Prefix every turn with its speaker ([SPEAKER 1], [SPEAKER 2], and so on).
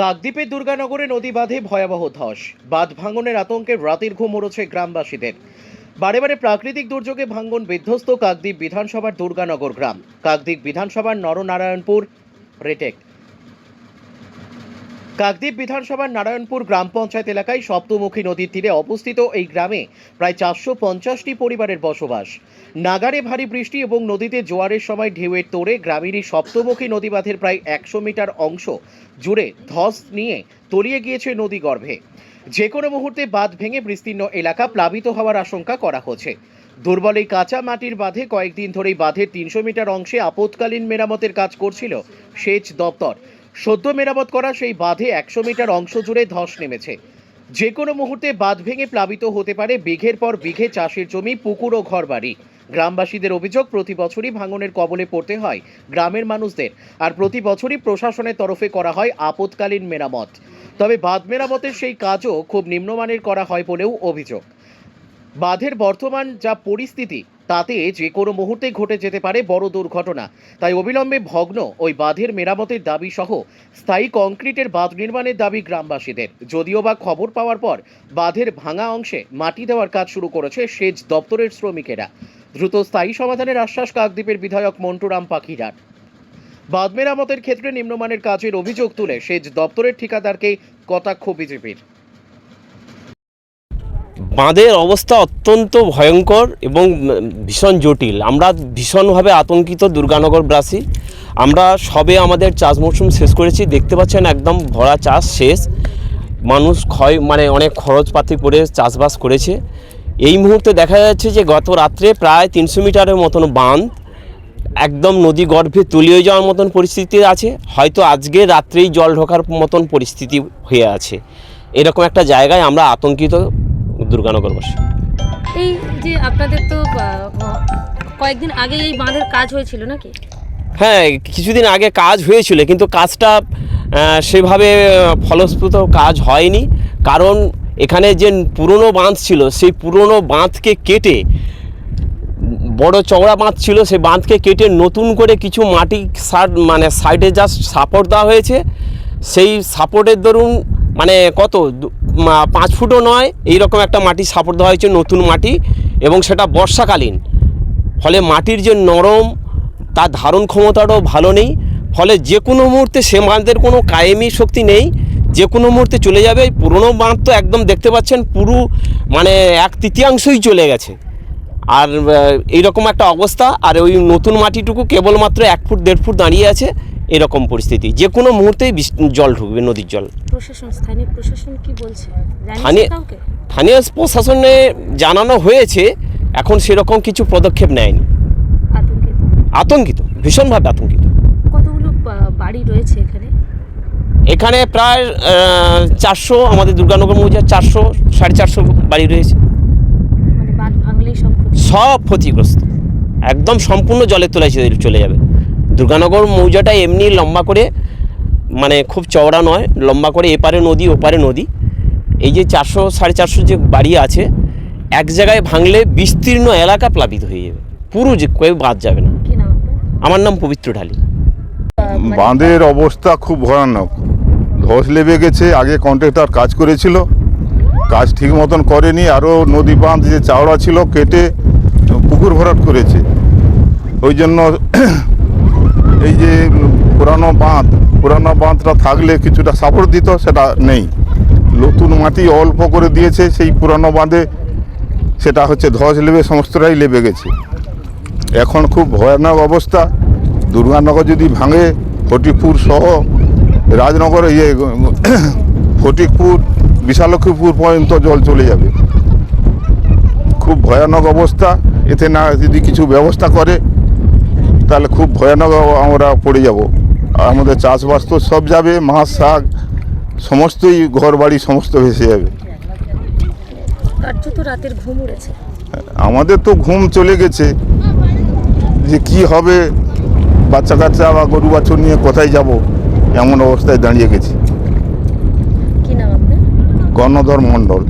[SPEAKER 1] কাকদ্বীপের দুর্গানগরে নদী বাঁধে ভয়াবহ ধস। বাঁধ ভাঙনের আতঙ্কে রাতের ঘুম উড়ছে গ্রামবাসীদের। বারে বারে প্রাকৃতিক দুর্যোগে ভাঙ্গন বিধ্বস্ত কাকদ্বীপ বিধানসভার দুর্গানগর গ্রাম। কাকদ্বীপ বিধানসভার নরনারায়ণপুর, রেটেক। কাকদ্বীপ বিধানসভার নারায়ণপুর গ্রাম পঞ্চায়েত এলাকায় সপ্তমুখী নদীর তীরে অবস্থিত এই গ্রামে প্রায় চারশো পঞ্চাশটি পরিবারের বসবাস। নাগারে ভারী বৃষ্টি এবং নদীতে জোয়ারের সময় ঢেউয়ের তোড়ে গ্রামেরই সপ্তমুখী নদীবাঁধের প্রায় একশো মিটার অংশ জুড়ে ধস নিয়ে তলিয়ে গিয়েছে নদী গর্ভে। যে কোনো মুহূর্তে বাঁধ ভেঙে বিস্তীর্ণ এলাকা প্লাবিত হওয়ার আশঙ্কা করা হচ্ছে। দুর্বল এই কাঁচা মাটির বাঁধে কয়েকদিন ধরেই বাঁধের তিনশো মিটার অংশে আপৎকালীন মেরামতের কাজ করছিল সেচ দপ্তর। সদ্য মেরামত করা সেই বাঁধে একশো মিটার অংশ জুড়ে ধস নেমেছে। যে কোনো মুহূর্তে বাঁধ ভেঙে প্লাবিত হতে পারে বিঘের পর বিঘে চাষের জমি, পুকুর ও ঘরবাড়ি। গ্রামবাসীদের অভিযোগ, প্রতি বছরই ভাঙনের কবলে পড়তে হয় গ্রামের মানুষদের আর প্রতি বছরই প্রশাসনের তরফে করা হয় আপৎকালীন মেরামত। তবে বাঁধ মেরামতের সেই কাজও খুব নিম্নমানের করা হয় বলেও অভিযোগ। বাঁধের বর্তমান যা পরিস্থিতি তাতে যে কোনো মুহূর্তে ঘটে যেতে পারে বড় দুর্ঘটনা। তাই অবিলম্বে ভগ্ন ওই বাঁধের মেরামতের দাবি সহ স্থায়ী কংক্রিটের বাঁধ নির্মাণের দাবি গ্রামবাসীদের। যদিও বা খবর পাওয়ার পর বাঁধের ভাঙা অংশে মাটি দেওয়ার কাজ শুরু করেছে সেচ দপ্তরের শ্রমিকেরা। দ্রুত স্থায়ী সমাধানের আশ্বাস কাকদ্বীপের বিধায়ক মন্টুরাম পাখিরাট বাঁধ মেরামতের ক্ষেত্রে নিম্নমানের কাজের অভিযোগ তুলে সেচ দপ্তরের ঠিকাদারকে কটাক্ষ বিজেপির।
[SPEAKER 2] বাঁধের অবস্থা অত্যন্ত ভয়ঙ্কর এবং ভীষণ জটিল। আমরা ভীষণভাবে আতঙ্কিত দুর্গানগরবাসী আমরা সবে আমাদের চাষ মরশুম শেষ করেছি। দেখতে পাচ্ছেন একদম ভরা চাষ শেষ। মানুষ ক্ষয় মানে অনেক খরচপাতি করে চাষবাস করেছে। এই মুহূর্তে দেখা যাচ্ছে যে গত রাত্রে প্রায় তিনশো মিটারের মতন বাঁধ একদম নদী গর্ভে তলিয়ে যাওয়ার মতন পরিস্থিতি আছে। হয়তো আজকে রাত্রেই জল ঢোকার মতন পরিস্থিতি হয়ে আছে। এরকম একটা জায়গায় আমরা আতঙ্কিত দুর্গানগরবাসী
[SPEAKER 3] এই যে আপনাদের তো কয়েকদিন আগে এই বাঁধের কাজ হয়েছিল নাকি?
[SPEAKER 2] হ্যাঁ কিছুদিন আগে কাজ হয়েছিল কিন্তু কাজটা সেভাবে আহ, কাজ হয়নি। কারণ এখানে যে পুরনো বাঁধ ছিল সেই পুরনো বাঁধকে কেটে বড় চওড়া বাঁধ ছিল সেই বাঁধকে কেটে নতুন করে কিছু মাটি সার মানে সাইডে জাস্ট সাপোর্ট দেওয়া হয়েছে সেই সাপোর্টের দরুন মানে কত পাঁচ ফুটও নয়, এইরকম একটা মাটি সাপোর্ট দেওয়া হয়েছে নতুন মাটি এবং সেটা বর্ষাকালীন। ফলে মাটির যে নরম, তার ধারণ ক্ষমতাটাও ভালো নেই। ফলে যে কোনো মুহূর্তে সে বাঁধের কোনো কায়েমি শক্তি নেই, যে কোনো মুহূর্তে চলে যাবে। পুরনো বাঁধ তো একদম দেখতে পাচ্ছেন, পুরো মানে এক তৃতীয়াংশই চলে গেছে। আর এইরকম একটা অবস্থা। আর ওই নতুন মাটিটুকু কেবলমাত্র এক ফুট, দেড় ফুট দাঁড়িয়ে আছে। এরকম পরিস্থিতি। যে কোনো মুহূর্তেই জল ঢুকবে নদীর জল।
[SPEAKER 3] প্রশাসন স্থানীয় প্রশাসন কি বলছে?
[SPEAKER 2] স্থানীয়- স্থানীয় প্রশাসনে জানানো হয়েছে এখন সেরকম কিছু পদক্ষেপ নেয়নি।
[SPEAKER 3] আতঙ্কিত?
[SPEAKER 2] ভীষণভাবে আতঙ্কিত।
[SPEAKER 3] কতগুলো বাড়ি রয়েছে এখানে?
[SPEAKER 2] এখানে প্রায় চারশো আমাদের দুর্গানগর মৌজার চারশো সাড়ে চারশো বাড়ি রয়েছে।
[SPEAKER 3] মানে সব
[SPEAKER 2] ক্ষতিগ্রস্ত। একদম সম্পূর্ণ জলের তলায় চলে যাবে। দুর্গানগর মৌজাটা এমনি লম্বা করে মানে খুব চওড়া নয় লম্বা করে এপারে নদী ওপারে নদী। এই যে চারশো সাড়ে চারশো যে বাড়ি আছে এক জায়গায় ভাঙলে বিস্তীর্ণ এলাকা প্লাবিত হয়ে যাবে। পুরো যে কেউ বাদ যাবে না।
[SPEAKER 3] কি নাম আপনার?
[SPEAKER 2] আমার নাম পবিত্র ঢালি।
[SPEAKER 4] বাঁধের অবস্থা খুব ভয়ানক। ধস লেবে গেছে আগে কন্ট্রাক্টর কাজ করেছিল। কাজ ঠিক মতন করেনি আরও নদী বাঁধ যে চাওড়া ছিল কেটে পুকুর ভরাট করেছে। ওই জন্য এই যে পুরানো বাঁধ, পুরানো বাঁধটা থাকলে কিছুটা সাপোর্ট দিত সেটা নেই। নতুন মাটি অল্প করে দিয়েছে সেই পুরানো বাঁধে, সেটা হচ্ছে ধস লেবে, সমস্তটাই লেবে গেছে। এখন খুব ভয়ানক অবস্থা। দুর্গানগর যদি ভাঙে, ফটিকপুর সহ রাজনগর ইয়ে ফটিকপুর, বিশালক্ষীপুর পর্যন্ত জল চলে যাবে। খুব ভয়ানক অবস্থা। এতে না যদি কিছু ব্যবস্থা করে তাহলে খুব ভয়ানক আমরা পড়ে যাব। আর আমাদের চাষবাস তো সব যাবে মাছ শাক সমস্তই ঘর বাড়ি সমস্ত ভেসে যাবে।
[SPEAKER 3] কার্যত রাতের ঘুম উড়েছে।
[SPEAKER 4] আমাদের তো ঘুম চলে গেছে। যে কি হবে? বাচ্চা কাচ্চা বা গরু বাছুর নিয়ে কোথায় যাব? এমন অবস্থায় দাঁড়িয়ে গেছি। গণধর মণ্ডল।